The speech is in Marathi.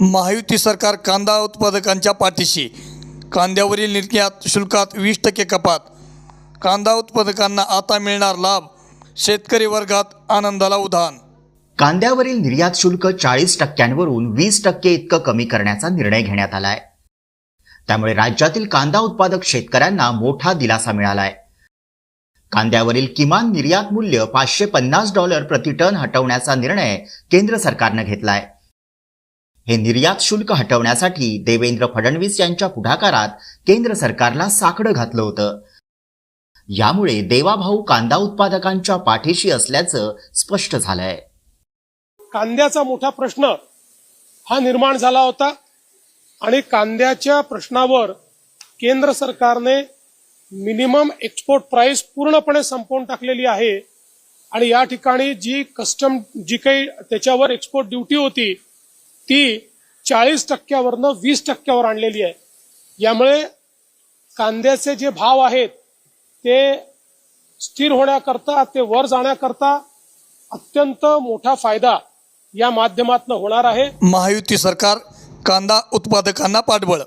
महायुती सरकार कांदा उत्पादकांच्या पाठीशी. कांद्यावरील निर्यात शुल्कात वीस टक्के कपात. कांदा उत्पादकांना आता मिळणार लाभ. शेतकरी वर्गात आनंदाला उधाण. कांद्यावरील निर्यात शुल्क चाळीस टक्क्यांवरून वीस टक्के इतकं कमी करण्याचा निर्णय घेण्यात आलाय. त्यामुळे राज्यातील कांदा उत्पादक शेतकऱ्यांना मोठा दिलासा मिळालाय. कांद्यावरील किमान निर्यात मूल्य पाचशे पन्नास डॉलर प्रति टन हटवण्याचा निर्णय केंद्र सरकारनं घेतलाय. हे निर्यात शुल्क हटवण्यासाठी देवेंद्र फडणवीस यांच्या पुढाकारात केंद्र सरकारला साकडं घातलं होतं. यामुळे देवाभाऊ कांदा उत्पादकांच्या पाठीशी असल्याचं स्पष्ट झालंय. कांद्याचा मोठा प्रश्न हा निर्माण झाला होता आणि कांद्याच्या प्रश्नावर केंद्र सरकारने मिनिमम एक्सपोर्ट प्राइस पूर्णपणे संपवून टाकलेली आहे. आणि या ठिकाणी जी कस्टम जी काही त्याच्यावर एक्सपोर्ट ड्युटी होती ती चाळीस टक्क्यावरनं वीस टक्क्यावर आणलेली आहे. यामुळे कांद्याचे जे भाव आहेत ते स्थिर होण्याकरता ते वर जाण्याकरता अत्यंत मोठा फायदा या माध्यमातून होणार आहे. महायुती सरकार कांदा उत्पादकांना पाठबळ.